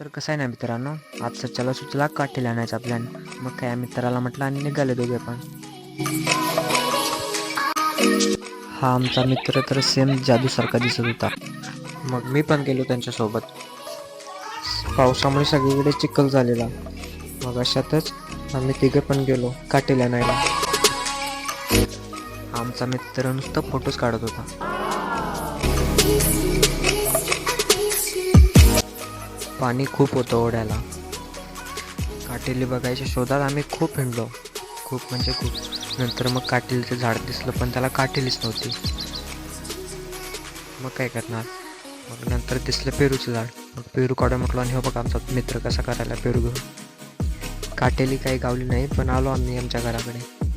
तर कसं आहे ना मित्रांनो? आज सच्याला सुचला काठी आणायचा प्लॅन मग काय मित्राला म्हटलं आणि निघाले दोघे पण. हा आमचा मित्र तर सेम जादूसारखा दिसत होता. मग मी पण गेलो त्यांच्यासोबत पावसामुळे सगळीकडे चिखल झालेला. मग अशातच आम्ही तिघे पण गेलो काठीला आणायला आमचा मित्र नुसतं फोटोज काढत होता. पाणी खूप होतं ओढ्याला. काटेली बघायच्या शोधात आम्ही खूप हिंडलो. खूप म्हणजे खूप. नंतर मग काटेलीचं झाड दिसलं पण त्याला काटेलीच नव्हती. मग काय करणार? मग नंतर दिसलं पेरूचं झाड. मग पेरू काढून म्हटलं आणि हो बघा आमचा मित्र कसा करायला पेरू घेऊन. काटेली काही गावली नाही पण आलो आम्ही आमच्या घराकडे.